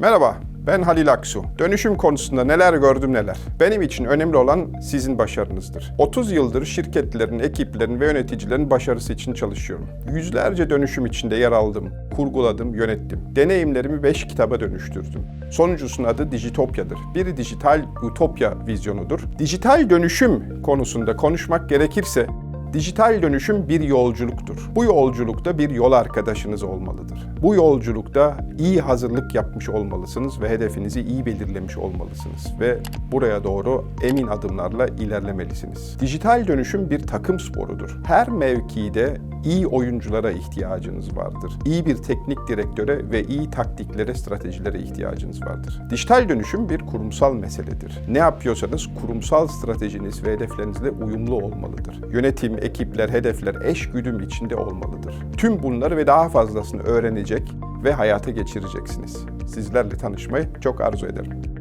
Merhaba, ben Halil Aksu. Dönüşüm konusunda neler gördüm neler. Benim için önemli olan sizin başarınızdır. 30 yıldır şirketlerin, ekiplerin ve yöneticilerin başarısı için çalışıyorum. Yüzlerce dönüşüm içinde yer aldım, kurguladım, yönettim. Deneyimlerimi 5 kitaba dönüştürdüm. Sonuncusunun adı Dijitopya'dır. Bir dijital ütopya vizyonudur. Dijital dönüşüm konusunda konuşmak gerekirse Dijital dönüşüm bir yolculuktur. Bu yolculukta bir yol arkadaşınız olmalıdır. Bu yolculukta iyi hazırlık yapmış olmalısınız ve hedefinizi iyi belirlemiş olmalısınız ve buraya doğru emin adımlarla ilerlemelisiniz. Dijital dönüşüm bir takım sporudur. Her mevkide iyi oyunculara ihtiyacınız vardır. İyi bir teknik direktöre ve iyi taktiklere, stratejilere ihtiyacınız vardır. Dijital dönüşüm bir kurumsal meseledir. Ne yapıyorsanız kurumsal stratejiniz ve hedeflerinizle uyumlu olmalıdır. Yönetim, ekipler, hedefler eş güdüm içinde olmalıdır. Tüm bunları ve daha fazlasını öğrenecek ve hayata geçireceksiniz. Sizlerle tanışmayı çok arzu ederim.